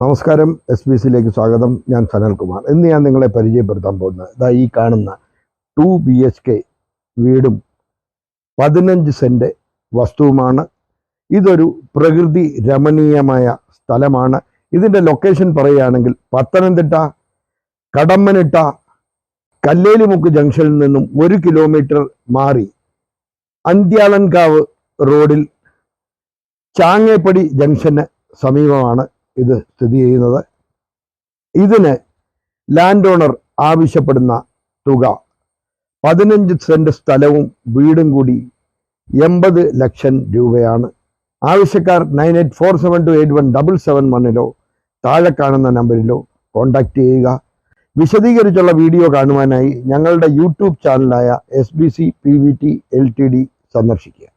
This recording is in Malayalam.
നമസ്കാരം എസ് ബി സിയിലേക്ക് സ്വാഗതം. ഞാൻ സനൽകുമാർ. ഇന്ന് ഞാൻ നിങ്ങളെ പരിചയപ്പെടുത്താൻ പോകുന്നത് ഇതാ ഈ കാണുന്ന ടു ബി എച്ച് കെ വീടും പതിനഞ്ച് സെന്റ് വസ്തുവുമാണ്. ഇതൊരു പ്രകൃതി രമണീയമായ സ്ഥലമാണ്. ഇതിന്റെ ലൊക്കേഷൻ പറയുകയാണെങ്കിൽ പത്തനംതിട്ട കടമ്മനിട്ട കല്ലേലിമുക്ക് ജംഗ്ഷനിൽ നിന്നും ഒരു കിലോമീറ്റർ മാറി അന്ത്യാളൻകാവ് റോഡിൽ ചാങ്ങേപ്പടി ജംഗ്ഷന് സമീപമാണ്. ഇത് സ്ഥിതി ചെയ്യുന്നത്. ഇതിന് ലാൻഡ് ഓണർ ആവശ്യപ്പെടുന്ന തുക പതിനഞ്ച് സെന്റ് സ്ഥലവും വീടും കൂടി എൺപത് ലക്ഷം രൂപയാണ്. ആവശ്യക്കാർ nine eight four seven two eight one double seven വണ്ണിലോ താഴെ കാണുന്ന നമ്പറിലോ കോൺടാക്റ്റ് ചെയ്യുക. വിശദീകരിച്ചുള്ള വീഡിയോ കാണുവാനായി ഞങ്ങളുടെ YouTube ചാനലായ S B C P V T L T D സന്ദർശിക്കുക.